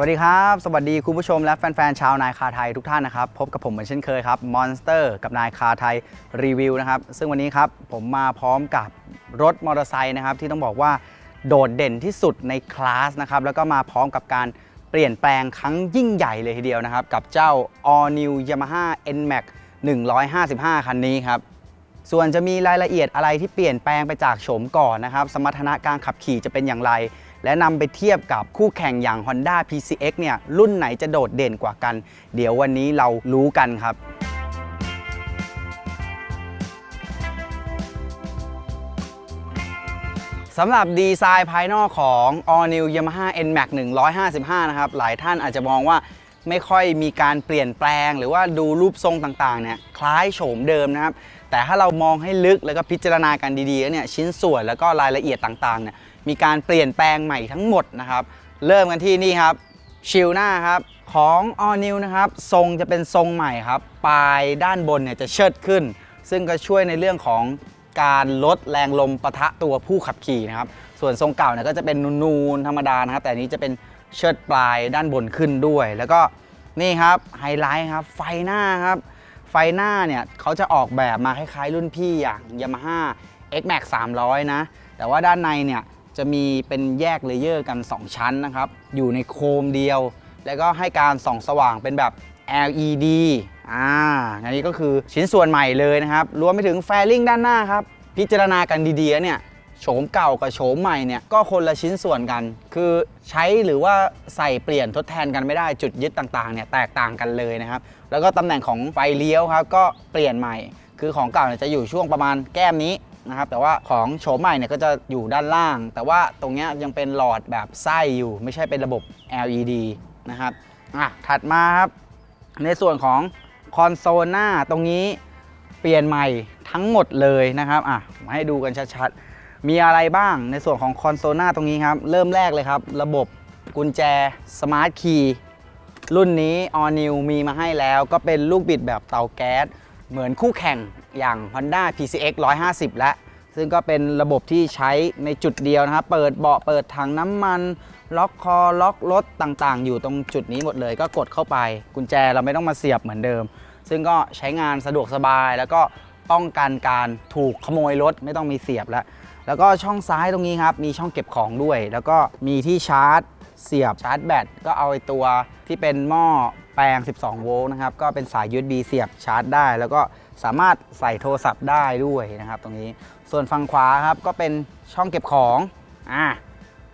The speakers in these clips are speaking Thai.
วัสดีครับ สวัสดีคุณผู้ชมและแฟนๆชาวนายคาไทยทุกท่านนะครับ พบกับผมเหมือนเช่นเคยครับมอนสเตอร์กับนายคาไทยรีวิวนะครับ ซึ่งวันนี้ครับผมมาพร้อมกับรถมอเตอร์ไซค์นะครับ ที่ต้องบอกว่าโดดเด่นที่สุดในคลาสนะครับ แล้วก็มาพร้อมกับการเปลี่ยนแปลงครั้งยิ่งใหญ่เลยทีเดียวนะครับ กับเจ้า All New Yamaha NMAX 155 คันนี้ครับส่วนจะมีรายละเอียดอะไรที่เปลี่ยนแปลงไปจากโฉมก่อนนะครับ สมรรถนะการขับขี่จะเป็นอย่างไร และนำไปเทียบกับคู่แข่งอย่าง Honda PCX เนี่ยรุ่นไหนจะโดดเด่นกว่ากัน เดี๋ยววันนี้เรารู้กันครับสำหรับดีไซน์ภายนอกของ All New Yamaha NMAX 155 นะครับ หลายท่านอาจจะมองว่าไม่ค่อยมีการเปลี่ยนแปลง หรือว่าดูรูปทรงต่างๆเนี่ยคล้ายโฉมเดิมนะครับ แต่ถ้าเรามองให้ลึกแล้วก็พิจารณากันดีๆแล้วเนี่ยชิ้นส่วนแล้วก็รายละเอียดต่างๆเนี่ยมีการเปลี่ยนแปลงใหม่ทั้งหมดนะครับ เริ่มกันที่นี่ครับชิลหน้าครับของ All New นะครับทรงจะเป็นทรงใหม่ครับปลายด้านบนเนี่ยจะเชิดขึ้น ซึ่งก็ช่วยในเรื่องของการลดแรงลมปะทะตัวผู้ขับขี่นะครับส่วนทรงเก่าเนี่ยก็จะเป็นนูนๆธรรมดานะครับ แต่อันนี้จะเป็นเชิดปลายด้านบนขึ้นด้วย แล้วก็นี่ครับไฮไลท์ครับไฟหน้าครับ ไฟหน้าเนี่ยเขาจะออกแบบมาคล้ายๆ รุ่นพี่อย่าง Yamaha X-Max 300 นะ แต่ว่าด้านในเนี่ยจะมีเป็นแยกเลเยอร์กัน 2 ชั้นนะครับ อยู่ในโคมเดียว แล้วก็ให้การส่องสว่างเป็นแบบ LED อ่าอันนี้ก็คือชิ้นส่วนใหม่เลยนะครับ รวมไปถึงแฟลิงด้านหน้าครับ พิจารณากันดีๆเนี่ย โฉมเก่ากับโฉมใหม่เนี่ยก็คนละชิ้นส่วนกัน คือใช้หรือว่าใส่เปลี่ยนทดแทนกันไม่ได้จุดยึดต่างๆเนี่ยแตกต่างกันเลยนะครับ แล้วก็ตำแหน่งของไฟเลี้ยวครับก็เปลี่ยนใหม่ คือของเก่าเนี่ยจะอยู่ช่วงประมาณแก้มนี้นะครับแต่ว่าของโฉมใหม่เนี่ยก็จะอยู่ด้านล่าง แต่ว่าตรงเนี้ยยังเป็นหลอดแบบไส้อยู่ ไม่ใช่เป็นระบบ LED นะครับอะถัดมาครับในส่วนของคอนโซลหน้าตรงนี้เปลี่ยนใหม่ทั้งหมดเลยนะครับอะมาให้ดูกันชัดๆ มีอะไรบ้างในส่วนของคอนโซลหน้าตรงนี้ครับ เริ่มแรกเลยครับ ระบบกุญแจสมาร์ทคีย์รุ่นนี้ All New มีมาให้แล้ว ก็เป็นลูกบิดแบบเตาแก๊ส เหมือนคู่แข่งอย่าง Honda PCX 150 และ ซึ่งก็เป็นระบบที่ใช้ในจุดเดียวนะครับ เปิดเบาะเปิดถังน้ำมัน ล็อกคอ ล็อกรถต่างๆ อยู่ตรงจุดนี้หมดเลย ก็กดเข้าไป กุญแจเราไม่ต้องมาเสียบเหมือนเดิม ซึ่งก็ใช้งานสะดวกสบายแล้วก็ป้องกันการถูกขโมยรถไม่ต้องมีเสียบแล้ว แล้วก็ช่องซ้ายตรงนี้ครับ มีช่องเก็บของด้วย แล้วก็มีที่ชาร์จ เสียบชาร์จแบตก็เอาไอ้ตัวที่เป็นหม้อแปลง 12 โวลต์นะครับ ก็เป็นสาย USB เสียบชาร์จได้ แล้วก็สามารถใส่โทรศัพท์ได้ด้วยนะครับ ตรงนี้ ส่วนฝั่งขวาครับก็เป็นช่องเก็บของ อ่า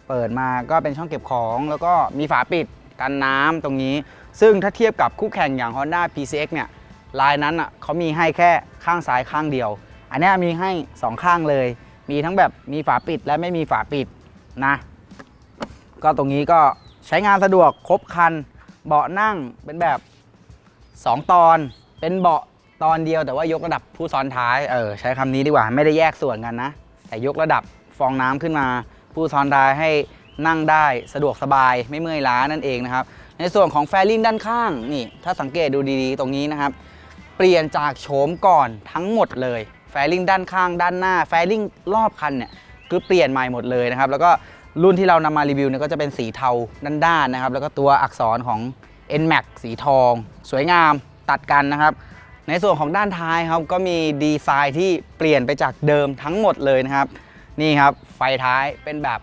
เปิดมาก็เป็นช่องเก็บของ แล้วก็มีฝาปิดกันน้ำตรงนี้ ซึ่งถ้าเทียบกับคู่แข่งอย่าง Honda PCX เนี่ย ลายนั้นอะเขามีให้แค่ข้างซ้ายข้างเดียว อันนี้มีให้ 2 ข้างเลย มีทั้งแบบมีฝาปิดและไม่มีฝาปิดนะ ก็ตรงนี้ก็ใช้งานสะดวกครบคัน เบาะนั่งเป็นแบบ 2 ตอนเป็นเบาะตอนเดียวแต่ว่ายกระดับผู้ซ้อนท้ายเออใช้คำนี้ดีกว่าไม่ได้แยกส่วนกันนะ แต่ยกระดับฟองน้ำขึ้นมา ผู้ซ้อนท้ายให้นั่งได้สะดวกสบายไม่เมื่อยล้านั่นเองนะครับ ในส่วนของแฟลิ่งด้านข้างนี่ ถ้าสังเกตดูดีๆ ตรงนี้นะครับ เปลี่ยนจากโฉมก่อนทั้งหมดเลย แฟลิงด้านข้างด้านหน้าแฟลิงรอบคันเนี่ยคือเปลี่ยนใหม่หมดเลยนะครับ แล้วก็รุ่นที่เรานำมารีวิวเนี่ยก็จะเป็นสีเทาด้านๆนะครับ แล้วก็ตัวอักษรของ NMAX สีทอง สวยงามตัดกันนะครับ ในส่วนของด้านท้ายครับก็มีดีไซน์ที่เปลี่ยนไปจากเดิมทั้งหมดเลยนะครับ นี่ครับไฟท้ายเป็นแบบ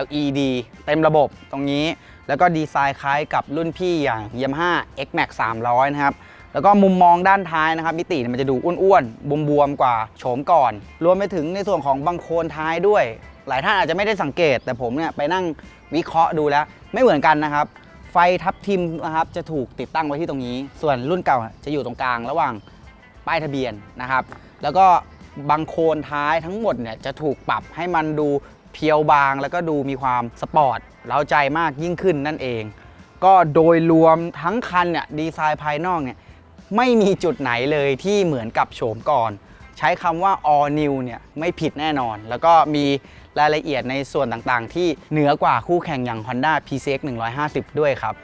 LED เต็มระบบตรงนี้ แล้วก็ดีไซน์คล้ายกับรุ่นพี่อย่าง Yamaha X-Max 300 นะครับ แล้วก็มุมมองด้านท้ายนะครับมิติเนี่ยมันจะดูอ้วนๆบวมๆกว่าโฉมก่อน รวมไปถึงในส่วนของบังโคลนท้ายด้วย หลายท่านอาจจะไม่ได้สังเกต แต่ผมเนี่ยไปนั่งวิเคราะห์ดูแล้ว ไม่เหมือนกันนะครับ ไฟทับทิมนะครับจะถูกติดตั้งไว้ที่ตรงนี้ ส่วนรุ่นเก่าจะอยู่ตรงกลางระหว่างป้ายทะเบียนนะครับ แล้วก็บังโคลนท้ายทั้งหมดเนี่ยจะถูกปรับให้มันดูเพียวบางแล้วก็ดูมีความสปอร์ตเร้าใจมากยิ่งขึ้นนั่นเอง ก็โดยรวมทั้งคันเนี่ยดีไซน์ภายนอกเนี่ย ไม่มีจุดไหนเลยที่เหมือนกับโฉมก่อน ใช้คำว่า all new เนี่ยไม่ผิดแน่นอน แล้วก็มีรายละเอียดในส่วนต่างๆ ที่เหนือกว่าคู่แข่งอย่าง Honda PCX 150 ด้วยครับ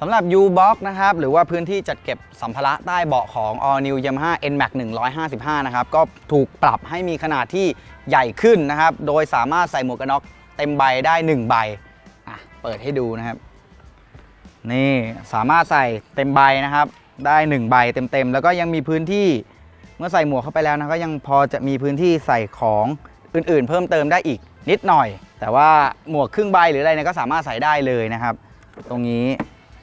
สำหรับ U-Box นะครับ หรือว่าพื้นที่จัดเก็บสัมภาระใต้เบาะของ All New Yamaha NMAX 155 นะครับ ก็ถูกปรับให้มีขนาดที่ใหญ่ขึ้นนะครับ โดยสามารถใส่หมวกกันน็อกเต็มใบได้ 1 ใบ เปิดให้ดูนะครับ นี่สามารถใส่เต็มใบนะครับ ได้1ใบเต็มๆแล้วก็ยังมีพื้นที่เมื่อใส่หมวกเข้าไปแล้วนะก็ยังพอจะมีพื้นที่ใส่ของอื่นๆ เพิ่มเติมได้อีกนิดหน่อย แต่ว่าหมวกครึ่งใบหรืออะไรเนี่ยก็สามารถใส่ได้เลยนะครับ ตรงนี้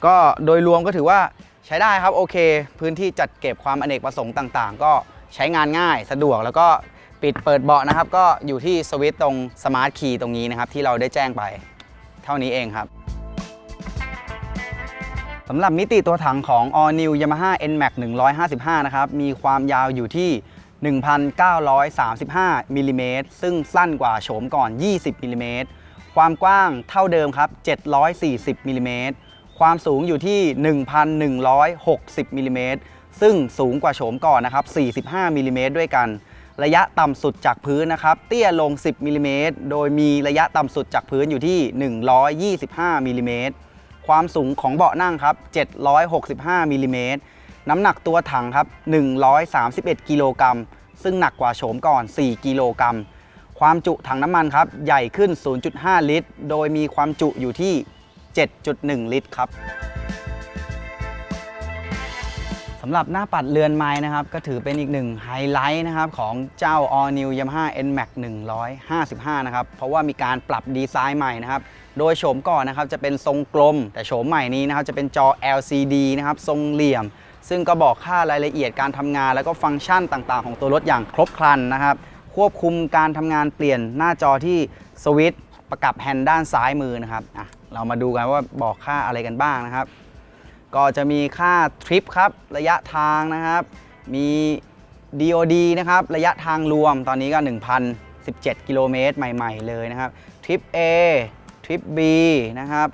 ก็โดยรวมก็ถือว่าใช้ได้ครับโอเค พื้นที่จัดเก็บความอเนกประสงค์ต่างๆ ก็ใช้งานง่ายสะดวกแล้วก็ปิดเปิดเบาะนะครับ ก็อยู่ที่สวิตช์ตรงสมาร์ทคีย์ตรงนี้นะครับ ที่เราได้แจ้งไป เท่านี้เองครับสำหรับมิติตัวถังของ All New Yamaha NMAX 155 นะครับ มีความยาวอยู่ที่ 1,935มิลลิเมตรซึ่งสั้นกว่าโฉมก่อน 20มิลลิเมตรความกว้างเท่าเดิมครับ 740มิลลิเมตรความสูงอยู่ที่ 1,160มิลลิเมตรซึ่งสูงกว่าโฉมก่อนนะครับ 45มิลลิเมตรด้วยกัน ระยะต่ำสุดจากพื้นนะครับเตี้ยลง 10มิลลิเมตรโดยมีระยะต่ำสุดจากพื้นอยู่ที่ 125มิลลิเมตรความสูงของเบาะนั่งครับ 765มิลลิเมตรน้ำหนักตัวถังครับ 131 กิโลกรัม ซึ่งหนักกว่าโฉมก่อน 4 กิโลกรัม ความจุถังน้ำมันครับ ใหญ่ขึ้น 0.5 ลิตร โดยมีความจุอยู่ที่ 7.1 ลิตรครับ สำหรับหน้าปัดเรือนไม้นะครับก็ถือเป็นอีกหนึ่งไฮไลท์นะครับของเจ้า All New Yamaha NMAX 155 นะครับ เพราะว่ามีการปรับดีไซน์ใหม่นะครับ โดยโฉมก่อนนะครับจะเป็นทรงกลม แต่โฉมใหม่นี้นะครับจะเป็นจอ LCD นะครับทรงเหลี่ยม ซึ่งก็บอกค่ารายละเอียดการทำงาน แล้วก็ฟังก์ชันต่างๆ ของตัวรถอย่างครบครันนะครับควบคุมการทำงานเปลี่ยนหน้าจอที่สวิตช์ประกับแฮนด์ด้านซ้ายมือนะครับอะเรามาดูกันว่าบอกค่าอะไรกันบ้างนะครับ ก็จะมีค่าทริปครับ ระยะทางนะครับ มี DOD นะครับ ระยะทางรวมตอนนี้ก็ 1,017 กิโลเมตรใหม่ ๆ เลยนะครับ ทริป A ทริป B นะครับ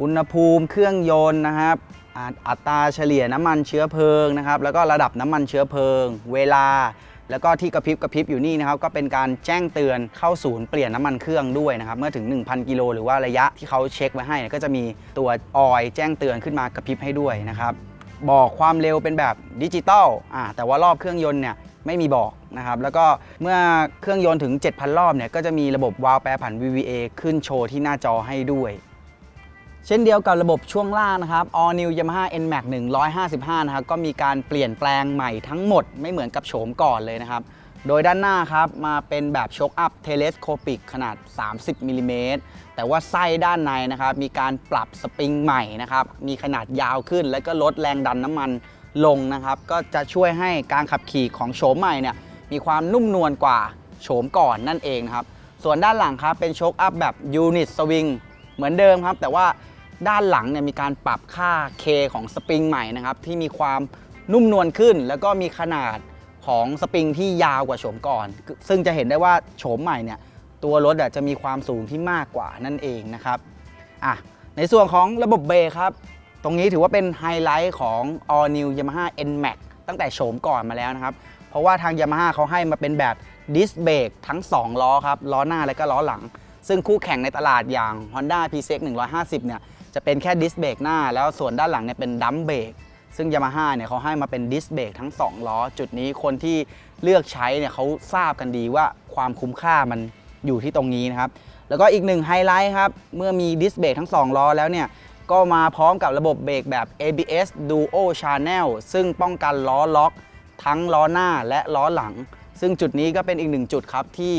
อุณหภูมิเครื่องยนต์นะครับอ่าอัตราเฉลี่ยน้ำมันเชื้อเพลิงนะครับ แล้วก็ระดับน้ำมันเชื้อเพลิง เวลา แล้วก็ที่กระพริบกระพริบอยู่นี่นะครับก็เป็นการแจ้งเตือนเข้าศูนย์เปลี่ยนน้ำมันเครื่องด้วยนะครับเมื่อถึง 1,000 กิโลหรือว่าระยะที่เขาเช็คไว้ให้ก็จะมีตัวออยแจ้งเตือนขึ้นมากระพริบให้ด้วยนะครับบอกความเร็วเป็นแบบดิจิตอลอ่าแต่ว่ารอบเครื่องยนต์เนี่ยไม่มีบอกนะครับแล้วก็เมื่อเครื่องยนต์ถึง 7,000 รอบเนี่ยก็จะมีระบบวาล์วแปรผัน VVA ขึ้นโชว์ที่หน้าจอให้ด้วย เช่นเดียวกับระบบช่วงล่างนะครับ All New Yamaha NMAX 155 นะครับ ก็มีการเปลี่ยนแปลงใหม่ทั้งหมดไม่เหมือนกับโฉมก่อนเลยนะครับ โดยด้านหน้าครับ มาเป็นแบบโชคอัพเทเลสโคปิกขนาด 30มิลลิเมตรแต่ว่าไส้ด้านในนะครับ มีการปรับสปริงใหม่นะครับ มีขนาดยาวขึ้น และก็ลดแรงดันน้ำมันลงนะครับ ก็จะช่วยให้การขับขี่ของโฉมใหม่เนี่ยมีความนุ่มนวลกว่าโฉมก่อนนั่นเองครับ ส่วนด้านหลังครับเป็นโชคอัพแบบยูนิตสวิงเหมือนเดิมครับ แต่ว่า ด้านหลังเนี่ยมีการปรับค่า K ของสปริงใหม่นะครับที่มีความนุ่มนวลขึ้น แล้วก็มีขนาดของสปริงที่ยาวกว่าโฉมก่อน ซึ่งจะเห็นได้ว่าโฉมใหม่เนี่ยตัวรถจะมีความสูงที่มากกว่านั่นเองนะครับอะในส่วนของระบบเบรกครับตรงนี้ถือว่าเป็นไฮไลท์ของ All New Yamaha NMAX ตั้งแต่โฉมก่อนมาแล้วนะครับ เพราะว่าทาง Yamaha เขาให้มาเป็นแบบดิสเบรกทั้ง 2 ล้อครับ ล้อหน้าและก็ล้อหลัง ซึ่งคู่แข่งในตลาดอย่าง Honda PCX 150 เนี่ย จะเป็นแค่ดิสเบรกหน้า แล้วส่วนด้านหลังเนี่ยเป็นดัมเบรกซึ่ง Yamaha เนี่ยเขาให้มาเป็นดิสเบรกทั้ง 2 ล้อ จุดนี้คนที่เลือกใช้เนี่ยเขาทราบกันดีว่าความคุ้มค่ามันอยู่ที่ตรงนี้นะครับ แล้วก็อีกหนึ่งไฮไลท์ครับ เมื่อมีดิสเบรกทั้ง 2 ล้อแล้วเนี่ย ก็มาพร้อมกับระบบเบรกแบบ ABS Duo Channel ซึ่งป้องกันล้อล็อก ทั้งล้อหน้าและล้อหลัง ซึ่งจุดนี้ก็เป็นอีกหนึ่งจุดครับที่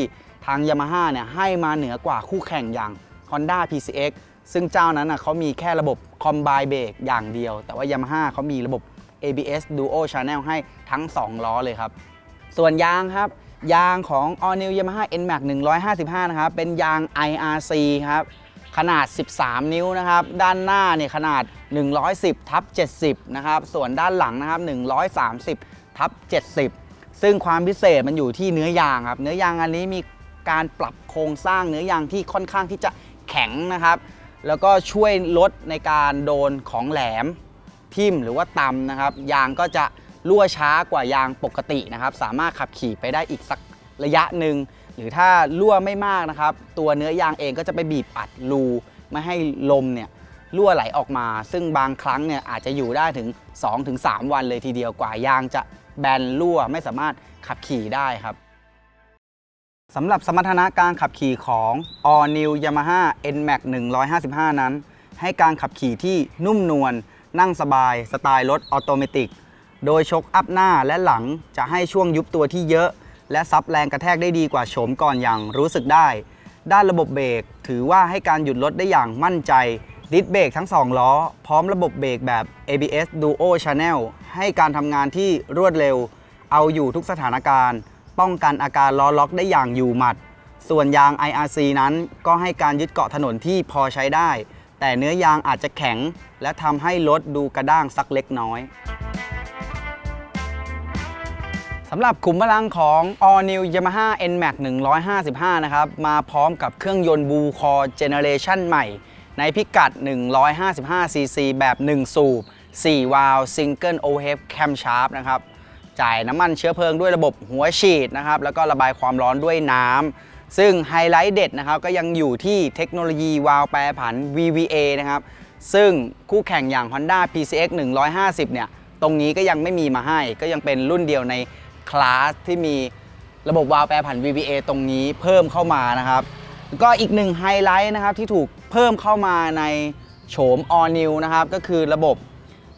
ทาง Yamaha เนี่ยให้มาเหนือกว่าคู่แข่งอย่าง Honda PCX ซึ่งเจ้านั้นนะเขามีแค่ระบบ Combine Brake อย่างเดียว แต่ว่า Yamaha เขามีระบบ ABS Duo Channel ให้ทั้ง 2 ล้อเลยครับ ส่วนยางครับ ยางของ All New Yamaha NMAX 155 นะครับ เป็นยาง IRC ครับ ขนาด 13 นิ้วนะครับ ด้านหน้าเนี่ยขนาด 110ทับ70 นะครับ ส่วนด้านหลังนะครับ 130ทับ70 ซึ่งความพิเศษมันอยู่ที่เนื้อยางครับ เนื้อยางอันนี้มีการปรับโครงสร้างเนื้อยางที่ค่อนข้างที่จะแข็งนะครับ แล้วก็ช่วยลดในการโดนของแหลมทิ่มหรือว่าตำนะครับ ยางก็จะรั่วช้ากว่ายางปกตินะครับ สามารถขับขี่ไปได้อีกสักระยะหนึ่งหรือถ้ารั่วไม่มากนะครับ ตัวเนื้อยางเองก็จะไปบีบอัดรูไม่ให้ลมเนี่ยรั่วไหลออกมา ซึ่งบางครั้งเนี่ยอาจจะอยู่ได้ถึง 2-3 วันเลยทีเดียวกว่ายางจะแบนรั่วไม่สามารถขับขี่ได้ครับ สำหรับสมรรถนะการขับขี่ของ All New Yamaha NMAX 155 นั้น ให้การขับขี่ที่นุ่มนวลนั่งสบาย สไตล์รถออโตเมติก โดยชกอัพหน้าและหลังจะให้ช่วงยุบตัวที่เยอะ และซับแรงกระแทกได้ดีกว่าโฉมก่อนอย่างรู้สึกได้ ด้านระบบเบรกถือว่าให้การหยุดรถได้อย่างมั่นใจดิสเบรกทั้ง 2 ล้อ พร้อมระบบเบรกแบบ ABS Duo Channel ให้การทำงานที่รวดเร็ว เอาอยู่ทุกสถานการณ์ ป้องกันอาการล้อล็อกได้อย่างอยู่หมัด ส่วนยาง IRC นั้นก็ให้การยึดเกาะถนนที่พอใช้ได้ แต่เนื้อยางอาจจะแข็ง และทำให้รถดูกระด้างสักเล็กน้อยสำหรับขุมพลังของ All New Yamaha NMAX 155 นะครับ มาพร้อมกับเครื่องยนต์ Blue Core Generation ใหม่ ในพิกัด 155cc แบบ 1 สูบ 4 วาล์ว Single Overhead Camshaft นะครับ จ่ายน้ำมันเชื้อเพลิงด้วยระบบหัวฉีดนะครับแล้วก็ระบายความร้อนด้วยน้ำซึ่งไฮไลท์เด็ดนะครับก็ยังอยู่ที่เทคโนโลยีวาล์วแปรผัน VVA นะครับซึ่งคู่แข่งอย่าง Honda PCX 150 เนี่ยตรงนี้ก็ยังไม่มีมาให้ ก็ยังเป็นรุ่นเดียวในคลาสที่มีระบบวาล์วแปรผัน VVA ตรงนี้เพิ่มเข้ามานะครับก็อีกหนึ่งไฮไลท์นะครับที่ถูกเพิ่มเข้ามาในโฉม All New นะครับก็คือระบบ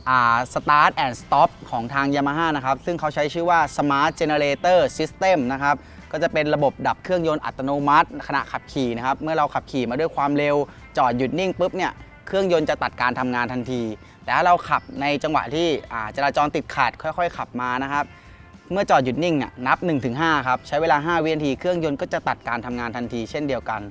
อ่า Start and Stop ของทาง Yamaha นะครับ ซึ่งเขาใช้ชื่อว่า Smart Generator System นะครับ ก็จะเป็นระบบดับเครื่องยนต์อัตโนมัติ ขณะขับขี่นะครับ เมื่อเราขับขี่มาด้วยความเร็ว จอดหยุดนิ่งปุ๊บเนี่ย เครื่องยนต์จะตัดการทำงานทันที แต่ถ้าเราขับในจังหวะที่จราจรติดขัดค่อยๆ ขับมานะครับเมื่อจอดหยุดนิ่งเนี่ยนับ 1-5 ครับ ใช้เวลา 5 วินาที เครื่องยนต์ก็จะตัดการทำงานทันทีเช่นเดียวกัน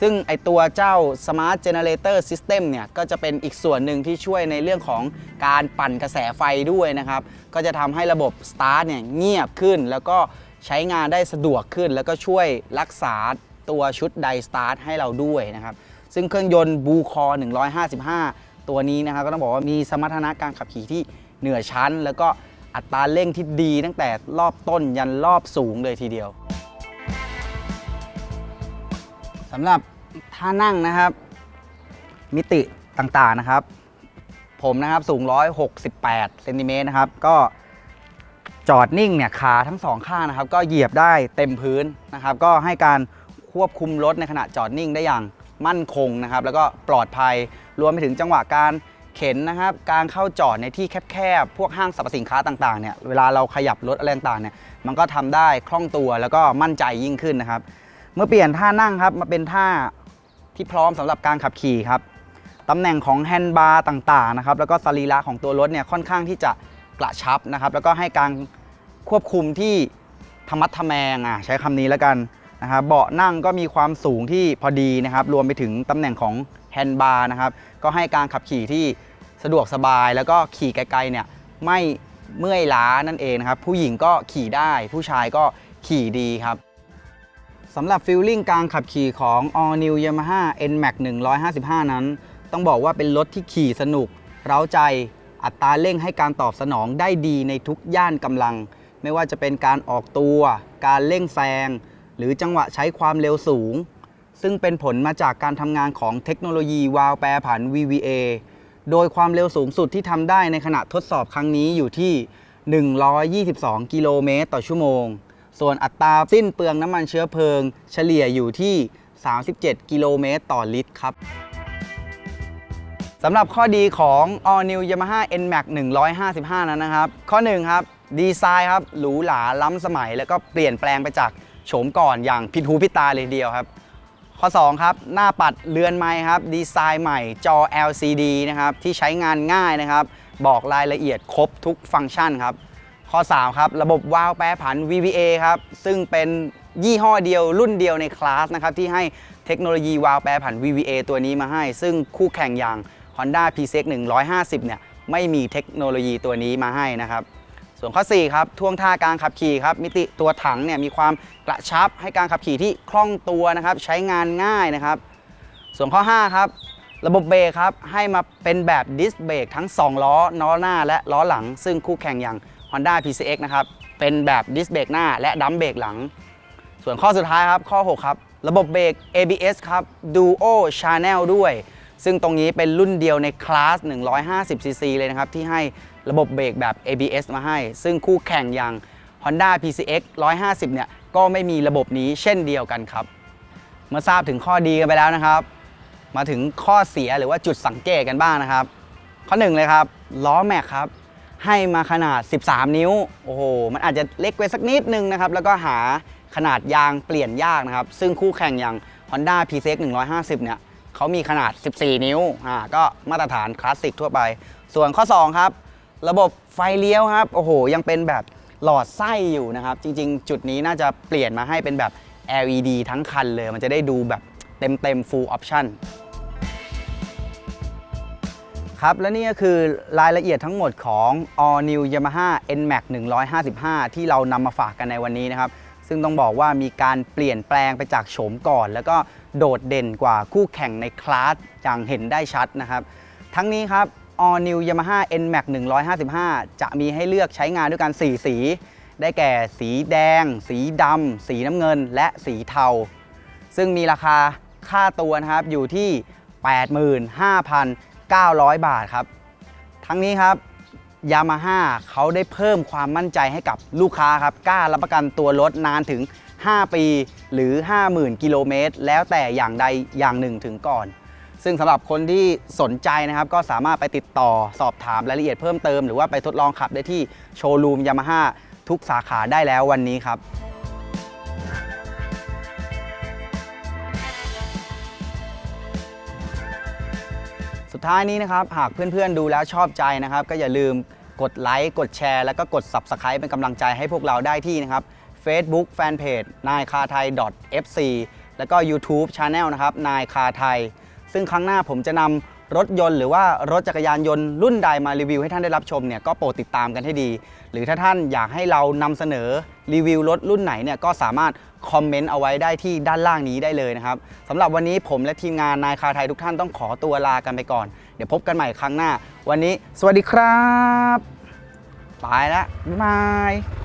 ซึ่งไอตัวเจ้า Smart Generator System เนี่ยก็จะเป็นอีกส่วนหนึ่งที่ช่วยในเรื่องของการปั่นกระแสไฟด้วยนะครับ ก็จะทำให้ระบบ Start เนี่ยเงียบขึ้น แล้วก็ใช้งานได้สะดวกขึ้น แล้วก็ช่วยรักษาตัวชุดไดสตาร์ทให้เราด้วยนะครับ ซึ่งเครื่องยนต์บูคอ155 ตัวนี้นะครับก็ต้องบอกว่ามีสมรรถนะการขับขี่ที่เหนือชั้น แล้วก็อัตราเร่งที่ดีตั้งแต่รอบต้นยันรอบสูงเลยทีเดียว สำหรับท่านั่งนะครับ มิติต่างๆนะครับ ผมนะครับสูง 168เซนติเมตรนะครับ ก็จอดนิ่งเนี่ยขาทั้งสองข้างนะครับ ก็เหยียบได้เต็มพื้นนะครับ ก็ให้การควบคุมรถในขณะจอดนิ่งได้อย่างมั่นคงนะครับ แล้วก็ปลอดภัยรวมไปถึงจังหวะการเข็นนะครับ การเข้าจอดในที่แคบๆ พวกห้างสรรพสินค้าต่างๆเนี่ย เวลาเราขยับรถอะไรต่างๆเนี่ย มันก็ทำได้คล่องตัวแล้วก็มั่นใจยิ่งขึ้นนะครับ เมื่อเปลี่ยนท่านั่งครับมาเป็นท่าที่พร้อมสำหรับการขับขี่ครับตำแหน่งของแฮนด์บาร์ต่างๆนะครับแล้วก็สรีระของตัวรถเนี่ยค่อนข้างที่จะกระชับนะครับแล้วก็ให้การควบคุมที่ธรรมัดทแมงอะใช้คำนี้แล้วกันนะครับเบาะนั่งก็มีความสูงที่พอดีนะครับ รวมไปถึงตำแหน่งของแฮนด์บาร์นะครับ ก็ให้การขับขี่ที่สะดวกสบาย แล้วก็ขี่ไกลๆเนี่ยไม่เมื่อยล้านั่นเองนะครับ ผู้หญิงก็ขี่ได้ผู้ชายก็ขี่ดีครับ สำหรับฟิลลิ่งการขับขี่ของ All New Yamaha NMAX 155 นั้น ต้องบอกว่าเป็นรถที่ขี่สนุก เร้าใจอัตราเร่งให้การตอบสนองได้ดีในทุกย่านกำลัง ไม่ว่าจะเป็นการออกตัว การเร่งแซง หรือจังหวะใช้ความเร็วสูง ซึ่งเป็นผลมาจากการทำงานของเทคโนโลยีวาล์วแปรผัน VVA โดยความเร็วสูงสุดที่ทำได้ในขณะทดสอบครั้งนี้อยู่ที่ 122 กิโลเมตรต่อชั่วโมง ส่วนอัตราสิ้นเปลืองน้ำมันเชื้อเพลิง เฉลี่ยอยู่ที่ 37 กิโลเมตรต่อลิตรครับสำหรับข้อดีของ All New Yamaha NMAX 155 นั้นนะครับ ข้อ1ครับ ดีไซน์ครับ หรูหราล้ำสมัย แล้วก็เปลี่ยนแปลงไปจากโฉมก่อนอย่างผิดหูผิดตาเลยเดียวครับ ข้อ 2 ครับ หน้าปัดเรือนไม้ครับ ดีไซน์ใหม่จอ LCD นะครับ ที่ใช้งานง่ายนะครับ บอกรายละเอียดครบทุกฟังก์ชันครับ ข้อ 3 ครับ ระบบวาล์วแปรผัน VVA ครับ ซึ่งเป็นยี่ห้อเดียวรุ่นเดียวในคลาสนะครับ ที่ให้เทคโนโลยีวาล์วแปรผัน VVA ตัวนี้มาให้ ซึ่งคู่แข่งอย่าง Honda PCX 150 เนี่ย ไม่มีเทคโนโลยีตัวนี้มาให้นะครับ ส่วนข้อ 4 ครับท่วงท่าการขับขี่ครับ มิติตัวถังเนี่ยมีความกระชับให้การขับขี่ที่คล่องตัวนะครับ ใช้งานง่ายนะครับ ส่วนข้อ 5 ครับระบบเบรกครับให้มาเป็นแบบดิสเบรกทั้ง 2 ล้อล้อหน้าและล้อหลัง ซึ่งคู่แข่งอย่าง Honda PCX นะครับ เป็นแบบดิสเบรกหน้าและดัมเบรกหลัง ส่วนข้อสุดท้ายครับข้อ 6 ครับ ระบบเบรก ABS ครับ Duo Channel ด้วย ซึ่งตรงนี้เป็นรุ่นเดียวในคลาส 150cc เลยนะครับ ที่ให้ระบบเบรกแบบ ABS มาให้ ซึ่งคู่แข่งอย่าง Honda PCX 150 เนี่ย ก็ไม่มีระบบนี้เช่นเดียวกันครับ เมื่อทราบถึงข้อดีกันไปแล้วนะครับ มาถึงข้อเสียหรือว่าจุดสังเกตกันบ้างนะครับ ข้อหนึ่งเลยครับ ล้อแม็กครับ ให้มาขนาด 13 นิ้ว โอ้โห มันอาจจะเล็กไปสักนิดนึงนะครับ แล้วก็หาขนาดยางเปลี่ยนยากนะครับ ซึ่งคู่แข่งอย่าง Honda PCX 150 เนี่ยเขามีขนาด 14 นิ้ว อ่า ก็มาตรฐานคลาสสิกทั่วไป ส่วนข้อ 2 ครับ ระบบไฟเลี้ยวครับ โอ้โห ยังเป็นแบบหลอดไส้อยู่นะครับ จริง ๆ จุดนี้น่าจะเปลี่ยนมาให้เป็นแบบ LED ทั้งคันเลย มันจะได้ดูแบบเต็มๆ full option ครับ และนี่ก็คือรายละเอียดทั้งหมดของ All New Yamaha NMAX 155 ที่เรานำมาฝากกันในวันนี้นะครับ ซึ่งต้องบอกว่ามีการเปลี่ยนแปลงไปจากโฉมก่อน แล้วก็โดดเด่นกว่าคู่แข่งในคลาสอย่างเห็นได้ชัดนะครับ ทั้งนี้ครับ All New Yamaha NMAX 155 จะมีให้เลือกใช้งานด้วยกัน 4 สี ได้แก่สีแดง สีดำ สีน้ำเงิน และสีเทา ซึ่งมีราคาค่าตัวนะครับอยู่ที่ 900 บาทครับ ทั้งนี้ครับยามาฮ่าเขาได้เพิ่มความมั่นใจให้กับลูกค้าครับกล้ารับประกันตัวรถนานถึง 5 ปีหรือ 50,000 กิโลเมตร แล้วแต่อย่างใดอย่างหนึ่งถึงก่อน ซึ่งสำหรับคนที่สนใจนะครับ ก็สามารถไปติดต่อสอบถามรายละเอียดเพิ่มเติม หรือว่าไปทดลองขับได้ที่โชว์รูมยามาฮ่าทุกสาขาได้แล้ววันนี้ครับ ดท้ายนี้นะครับหากเพื่อนๆดูแล้วชอบใจนะครับ ก็อย่าลืมกดไลค์กดแชร์ แล้วก็กด Subscribe เป็นกำลังใจให้พวกเราได้ที่นะครับ Facebook Fanpage นายคาไทย .fc แล้วก็ YouTube Channel นะครับนายคาไทย ซึ่งครั้งหน้าผมจะนำ รถยนต์หรือว่ารถจักรยานยนต์รุ่นใดมารีวิวให้ท่านได้รับชมเนี่ยก็โปรดติดตามกันให้ดี หรือถ้าท่านอยากให้เรานำเสนอรีวิวรถรุ่นไหนเนี่ยก็สามารถคอมเมนต์เอาไว้ได้ที่ด้านล่างนี้ได้เลยนะครับสำหรับวันนี้ผมและทีมงานนายคาไทยทุกท่านต้องขอตัวลากันไปก่อน เดี๋ยวพบกันใหม่ครั้งหน้า วันนี้ สวัสดีครับ ไปแล้วบ๊ายบาย